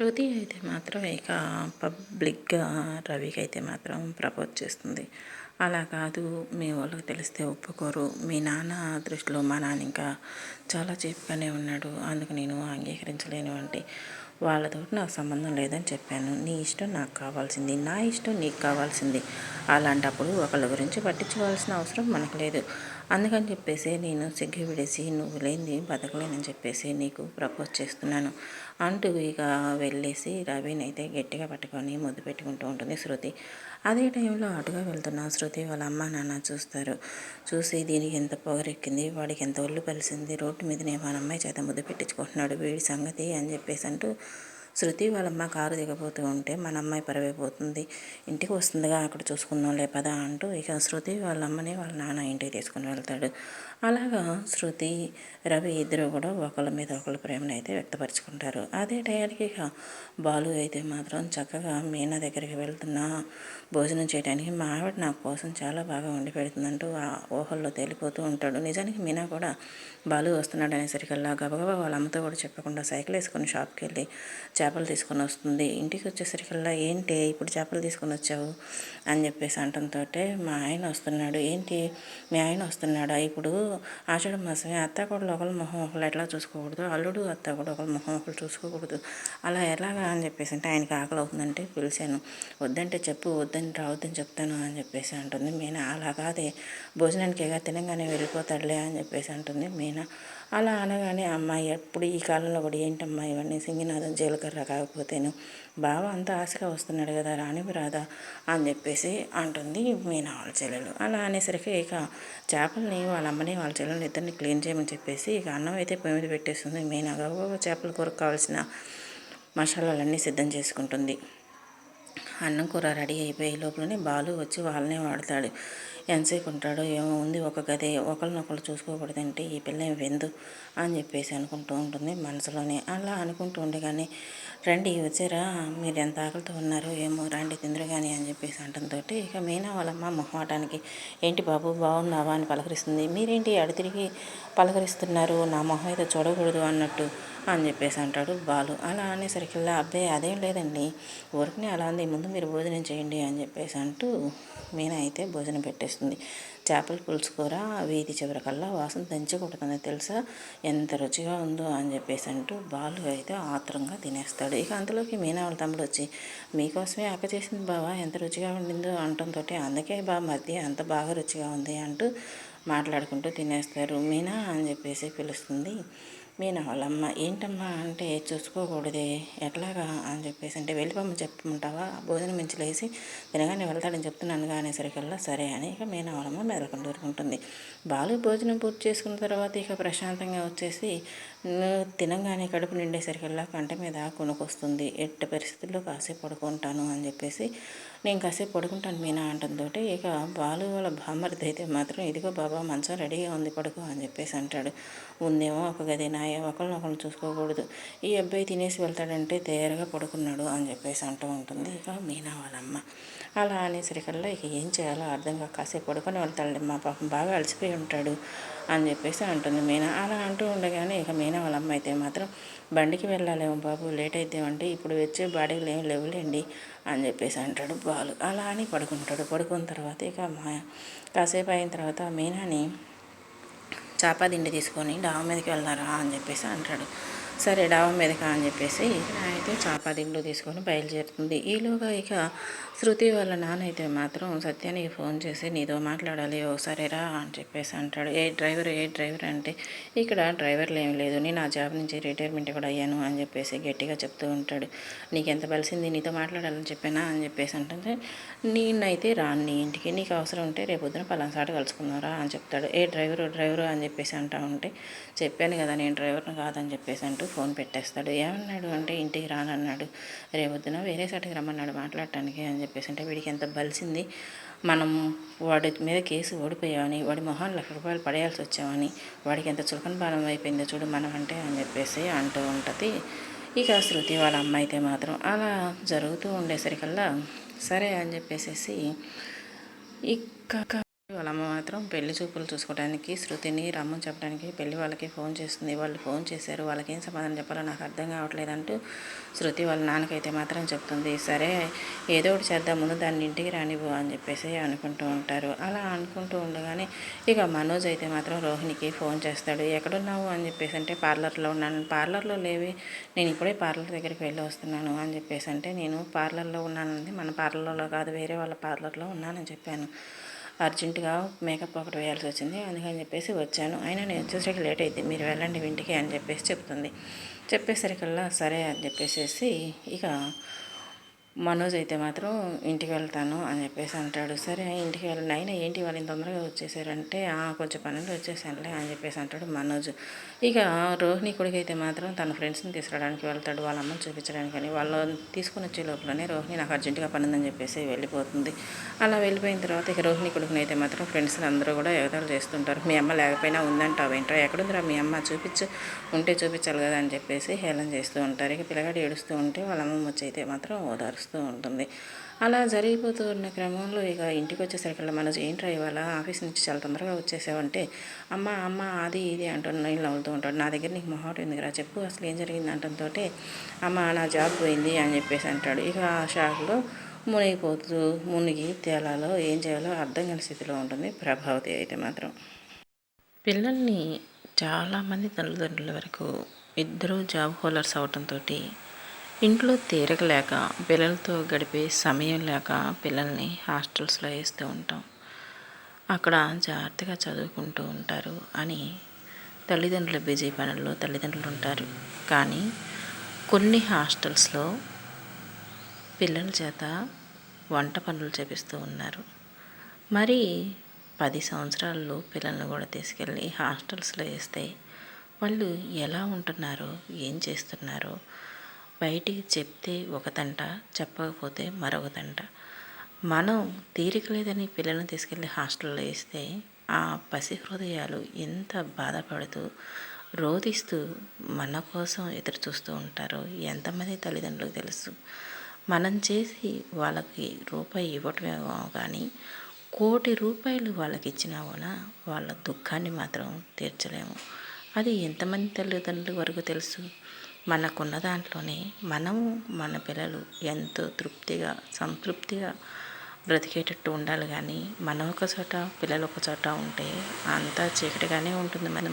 శృతి అయితే మాత్రం ఇక పబ్లిక్గా రవికి అయితే మాత్రం ప్రపోజ్ చేస్తుంది. అలా కాదు మీ వాళ్ళకి తెలిస్తే ఒప్పుకోరు. మీ నాన్న దృష్టిలో మా నాన్న ఇంకా చాలా చీప్గానే ఉన్నాడు. అందుకు నేను అంగీకరించలేను అంటే వాళ్ళతో నాకు సంబంధం లేదని చెప్పాను. నీ ఇష్టం నాకు కావాల్సింది. నా ఇష్టం నీకు కావాల్సింది. అలాంటప్పుడు ఒకళ్ళ గురించి పట్టించుకోవాల్సిన అవసరం మనకు లేదు. అందుకని చెప్పేసి నేను సిగ్గు విడేసి నువ్వు లేని బతకలేనని చెప్పేసి నీకు ప్రపోజ్ చేస్తున్నాను. అంటూ ఇక వెళ్ళేసి రవిని అయితే గట్టిగా పట్టుకొని ముద్దు పెట్టుకుంటూ ఉంటుంది శృతి. అదే టైంలో అటుగా వెళ్తున్న శృతి వాళ్ళ అమ్మ నాన్న చూస్తారు. చూసి దీనికి ఎంత పొగరెక్కింది వాడికి ఎంత ఒళ్ళు కలిసింది రోడ్డు మీదనే మన అమ్మాయి చేత ముద్దు పెట్టించుకుంటున్నాడు వీడి సంగతి అని చెప్పేసి అంటూ శృతి వాళ్ళమ్మ కారు దిగబోతూ ఉంటే మన అమ్మాయి పరవైపోతుంది. ఇంటికి వస్తుందిగా అక్కడ చూసుకుందాం లేపదా అంటూ ఇక శృతి వాళ్ళ అమ్మని వాళ్ళ నాన్న ఇంటికి తీసుకుని వెళ్తాడు. అలాగా శృతి రవి ఇద్దరు కూడా ఒకళ్ళ మీద ఒకళ్ళ ప్రేమను అయితే వ్యక్తపరుచుకుంటారు. అదే టయానికి ఇక బాలు అయితే మాత్రం చక్కగా మీనా దగ్గరికి వెళ్తున్నా భోజనం చేయడానికి మా ఆవిడ నా కోసం చాలా బాగా వండి పెడుతుందంటూ ఆ ఊహల్లో తేలిపోతూ ఉంటాడు. నిజానికి మీనా కూడా బాలు వస్తున్నాడు అనేసరికల్లా గబగబా వాళ్ళ అమ్మతో కూడా చెప్పకుండా సైకిల్ వేసుకొని షాప్కి వెళ్ళి చేపలు తీసుకొని వస్తుంది. ఇంటికి వచ్చేసరికల్లా ఏంటి ఇప్పుడు చేపలు తీసుకొని వచ్చావు? అని చెప్పేసి అంటంతో మా ఆయన వస్తున్నాడు. ఏంటి? మీ ఆయన వస్తున్నాడా? ఇప్పుడు ఆషాఢ మాసమే. అత్త కూడా ఒకళ్ళ మొహం ఒకళ్ళు ఎట్లా చూసుకోకూడదు. అల్లుడు అత్త కూడా ఒకళ్ళ మొహం ఒకళ్ళు చూసుకోకూడదు. అలా ఎలాగా అని చెప్పేసి అంటే ఆయనకి ఆకలి అవుతుందంటే పిలిచాను. వద్దంటే చెప్పు వద్దని రావద్దని చెప్తాను అని చెప్పేసి అంటుంది మీనా. అలా కాదే. భోజనానికి ఎగా తినగానే వెళ్ళిపోతాడులే అని చెప్పేసి అంటుంది మీనా. అలా అనగానే అమ్మాయి ఎప్పుడు ఈ కాలంలో కూడా ఏంటమ్మా ఇవన్నీ? సింగినాథం జీలకర్ర కాకపోతేను బావ అంత ఆశగా వస్తున్నాడు కదా రానివి రాదా అని చెప్పేసి అంటుంది మీనా వాళ్ళ చెల్లెలు. అలా అనేసరికి ఇక చేపల్ని వాళ్ళ అమ్మని వాళ్ళ చెల్లెలు ఇద్దరిని క్లీన్ చేయమని చెప్పేసి ఇక అన్నం అయితే పొయ్యి మీద పెట్టేస్తుంది మీనా. చేపల కూరకు కావాల్సిన మసాలాలన్నీ సిద్ధం చేసుకుంటుంది. అన్నం కూర రెడీ అయిపోయే లోపలనే బాలు వచ్చి వాళ్ళనే వాడతాడు. ఎంతసేపు ఉంటాడో ఏమో ఉంది ఒక గది ఒకరినొకరు చూసుకోకూడదంటే ఈ పిల్ల ఏం వెందు అని చెప్పేసి అనుకుంటూ ఉంటుంది మనసులోనే. అలా అనుకుంటూ ఉండగానే రండి వచ్చారా మీరు ఎంత ఆకలితో ఉన్నారో ఏమో రండి తిందరు కానీ అని చెప్పేసి అంటంతో ఇక మీనా వాళ్ళమ్మ మొహమాటానికి ఏంటి బాబు బాగున్నావా? అని పలకరిస్తుంది. మీరేంటి అడితిరిగి పలకరిస్తున్నారు? నా మొహం అయితే చూడకూడదు అన్నట్టు అని చెప్పేసి అంటాడు బాలు. అలా అనేసరికల్లా అబ్బాయి అదేం లేదండి. ఊరికనే అలా ఉంది. ముందు మీరు భోజనం చేయండి అని చెప్పేసి అంటూ మీనా అయితే భోజనం పెట్టేస్తుంది. చేపల పులుసు కూర వీధి చివరికల్లా వాసన దంచి తెలుసా? ఎంత రుచిగా ఉందో అని చెప్పేసి అంటూ బాలు అయితే ఆత్రంగా తినేస్తాడు. ఇక అంతలోకి మీనా వాళ్ళ తమ్ముడు వచ్చి మీకోసమే అక్క చేసింది బావా? ఎంత రుచిగా ఉండిందో అంటంతో అందుకే బా మధ్య అంత బాగా రుచిగా ఉంది అంటూ మాట్లాడుకుంటూ తినేస్తారు. మీనా అని చెప్పేసి పిలుస్తుంది. మీ వాళ్ళమ్మ ఏంటమ్మా అంటే చూసుకోకూడదే ఎట్లాగా? అని చెప్పేసి అంటే వెళ్ళిపోమ్మ చెప్పమంటావా? భోజనం మించి లేచి తినగానే వెళ్తాడని చెప్తున్నాను అనేసరికల్లా సరే అని ఇక మీ వాళ్ళమ్మ మెదలకుండా దొరుకుంటుంది బాలు భోజనం పూర్తి చేసుకున్న తర్వాత ఇక ప్రశాంతంగా వచ్చేసి తినగానే కడుపు నిండేసరికల్లా కంట మీద కొనుకొస్తుంది ఎట్టి పరిస్థితుల్లో కాసేపు పడుకుంటాను అని చెప్పేసి నేను కాసేపు పడుకుంటాను మీనా అంటంతో ఇక బాలు వాళ్ళ బామ్మరిది అయితే మాత్రం ఇదిగో బాబా మంచం రెడీగా ఉంది పడుకో అని చెప్పేసి అంటాడు. ఉందేమో ఒక గది నాయ ఒకరిని ఒకరిని చూసుకోకూడదు. ఈ అబ్బాయి తినేసి వెళ్తాడంటే తేరగా పడుకున్నాడు అని చెప్పేసి అంటూ ఉంటుంది ఇక మీనా వాళ్ళమ్మ. అలా అనేసరికల్లా ఇక ఏం చేయాలో అర్థం కాక కాసేపు పడుకొని వెళ్తాడు మా పాపం బాగా అలసిపోయి ఉంటాడు అని చెప్పేసి అంటుంది మీనా. అలా అంటూ ఉండగానే ఇక మీనా వాళ్ళ అమ్మ అయితే మాత్రం బండికి వెళ్ళాలేమో బాబు లేట్ అయితే ఇప్పుడు వచ్చే బాడీలు ఏమి లేవులేండి. అని చెప్పేసి అంటాడు. బాలు అలా అని పడుకుంటాడు. పడుకున్న తర్వాత ఇక మా కాసేపు అయిన తర్వాత మీనాని చేప దిండి తీసుకొని డాబా మీదకి వెళ్దారా అని చెప్పేసి అంటాడు. సరే డాబా మీదకా అని చెప్పేసి అయితే చాప తీసుకొని బయలుదేరుతుంది. ఈలోగా ఇక శృతి వాళ్ళ నాన్న అయితే మాత్రం సత్యానికి ఫోన్ చేసి నీతో మాట్లాడాలి రా అని చెప్పేసి అంటాడు. ఏ డ్రైవర్ ఏ డ్రైవర్? అంటే ఇక్కడ డ్రైవర్లు ఏం లేదు నేను ఆ జాబ్ నుంచి రిటైర్మెంట్ కూడా అయ్యాను అని చెప్పేసి గట్టిగా చెప్తూ ఉంటాడు. నీకు ఎంత నీతో మాట్లాడాలని చెప్పానా? అని చెప్పేసి అంటే నేనైతే రాను నీ ఇంటికి నీకు అవసరం ఉంటే రేపు పొద్దున పలాసాట కలుసుకున్నారా అని చెప్తాడు. ఏ డ్రైవరు డ్రైవరు? అని చెప్పేసి అంటా ఉంటే చెప్పాను కదా నేను డ్రైవర్ని కాదని చెప్పేసి అంటూ ఫోన్ పెట్టేస్తాడు. ఏమన్నాడు అంటే ఇంటికి రానన్నాడు. రేపొద్దున వేరే సాటికి రమ్మన్నాడు మాట్లాడటానికి అని చెప్పేసి అంటే వీడికి ఎంత బలిసింది. మనం వాడి మీద కేసు ఓడిపోయామని వాడి మొహం లక్ష రూపాయలు పడేయాల్సి వచ్చామని వాడికి ఎంత చులకన బాలం అయిపోయిందో చూడు మనం అంటే అని చెప్పేసి అంటూ ఉంటుంది. ఇక శృతి వాళ్ళ అమ్మ అయితే మాత్రం అలా జరుగుతూ ఉండేసరికల్లా సరే అని చెప్పేసి ఇక వాళ్ళ అమ్మ మాత్రం పెళ్ళి చూపులు చూసుకోవడానికి శృతిని రమ్మని చెప్పడానికి పెళ్ళి వాళ్ళకి ఫోన్ చేస్తుంది. వాళ్ళు ఫోన్ చేశారు. వాళ్ళకి ఏం సమాధానం చెప్పాలో నాకు అర్థం కావట్లేదు అంటూ శృతి వాళ్ళ నాన్నకైతే మాత్రం చెప్తుంది. సరే ఏదో ఒకటి చేద్దాం. ముందు దాన్ని ఇంటికి రానివ్వు అని చెప్పేసి అనుకుంటూ ఉంటారు. అలా అనుకుంటూ ఉండగానే ఇక మనోజ్ అయితే మాత్రం రోహిణికి ఫోన్ చేస్తాడు. ఎక్కడున్నావు? అని చెప్పేసి అంటే పార్లర్లో ఉన్నాను. పార్లర్లో లేవి. నేను ఇప్పుడే పార్లర్ దగ్గరికి వెళ్ళి వస్తున్నాను. అని చెప్పేసి అంటే నేను పార్లర్లో ఉన్నానండి మన పార్లర్లో కాదు వేరే వాళ్ళ పార్లర్లో ఉన్నానని చెప్పాను. అర్జెంటుగా మేకప్ ఒకటి వేయాల్సి వచ్చింది. అందుకని చెప్పేసి వచ్చాను. అయినా నేను వచ్చేసరికి లేట్ అయింది. మీరు వెళ్ళండి ఇంటికి అని చెప్పేసి చెప్తుంది. చెప్పేసరికల్లా సరే అని చెప్పేసి ఇక మనోజ్ అయితే మాత్రం ఇంటికి వెళ్తాను అని చెప్పేసి అంటాడు. సరే ఇంటికి వెళ్ళి. అయినా ఏంటి వాళ్ళు ఇంత తొందరగా వచ్చేసారంటే కొంచెం పనులు వచ్చేసానులే అని చెప్పేసి అంటాడు మనోజ్. ఇక రోహిణి కొడుకు అయితే మాత్రం తన ఫ్రెండ్స్ని తీసుకురావడానికి వెళ్తాడు వాళ్ళ అమ్మని చూపించడానికి అని. వాళ్ళు తీసుకుని వచ్చే లోపలనే రోహిణి నాకు అర్జెంటుగా పని ఉందని చెప్పేసి వెళ్ళిపోతుంది. అలా వెళ్ళిపోయిన తర్వాత ఇక రోహిణి కొడుకుని అయితే మాత్రం ఫ్రెండ్స్ని అందరూ కూడా ఎగతాలు చేస్తుంటారు. మీ అమ్మ లేకపోయినా ఉందంటావు? ఏంట్రా? ఎక్కడుందిరా? మీ అమ్మ చూపించు. ఉంటే చూపించాలి కదా అని చెప్పేసి హేళన చేస్తూ ఉంటారు. ఇక పిల్లగాడు ఏడుస్తూ ఉంటే వాళ్ళ అమ్మమ్మ వచ్చి అయితే మాత్రం ఓదారు వస్తూ ఉంటుంది. అలా జరిగిపోతూ ఉన్న క్రమంలో ఇక ఇంటికి వచ్చేసరికి మన ఏంట్రా ఇవాళ ఆఫీస్ నుంచి చాలా తొందరగా వచ్చేసావంటే అమ్మ అమ్మ అది ఇది అంటాడు నేను అవుతూ ఉంటాడు. నా దగ్గర నీకు మొహాటు ఎందుకురా చెప్పు అసలు ఏం జరిగింది అంటంతో అమ్మ నా జాబ్ పోయింది అని చెప్పేసి అంటాడు. ఇక ఆ షాక్లో మునిగిపోతూ మునిగి తేలాలో ఏం చేయాలో అర్థం కాని స్థితిలో ఉంటుంది ప్రభావతి అయితే మాత్రం. పిల్లల్ని చాలామంది తల్లిదండ్రుల వరకు ఇద్దరు జాబ్ హోల్డర్స్ అవటంతో ఇంట్లో తీరకలేక పిల్లలతో గడిపే సమయం లేక పిల్లల్ని హాస్టల్స్లో వేస్తూ ఉంటాం. అక్కడ జాగ్రత్తగా చదువుకుంటూ ఉంటారు అని తల్లిదండ్రుల బిజీ పనుల్లో తల్లిదండ్రులు ఉంటారు. కానీ కొన్ని హాస్టల్స్లో పిల్లల చేత వంట పనులు చేపిస్తూ ఉన్నారు. మరి పది సంవత్సరాల్లో పిల్లల్ని కూడా తీసుకెళ్ళి హాస్టల్స్లో వేస్తే వాళ్ళు ఎలా ఉంటున్నారో ఏం చేస్తున్నారో బయటికి చెప్తే ఒక తంట చెప్పకపోతే మరొక తంట మనం తీరిక లేదని పిల్లల్ని తీసుకెళ్ళి హాస్టల్లో వేస్తే ఆ పసి హృదయాలు ఎంత బాధపడుతూ రోధిస్తూ మన కోసం ఎదురు చూస్తూ ఉంటారో ఎంతమంది తల్లిదండ్రులకు తెలుసు. మనం చేసి వాళ్ళకి రూపాయి ఇవ్వటమేమో కానీ కోటి రూపాయలు వాళ్ళకి ఇచ్చినా కూడా వాళ్ళ దుఃఖాన్ని మాత్రం తీర్చలేము. అది ఎంతమంది తల్లిదండ్రుల వరకు తెలుసు? మనకున్న దాంట్లోనే మనము మన పిల్లలు ఎంతో తృప్తిగా సంతృప్తిగా బ్రతికేటట్టు ఉండాలి కానీ మనం ఒక చోట పిల్లలు ఒక చోట ఉంటే అంతా చీకటిగానే ఉంటుంది. మనం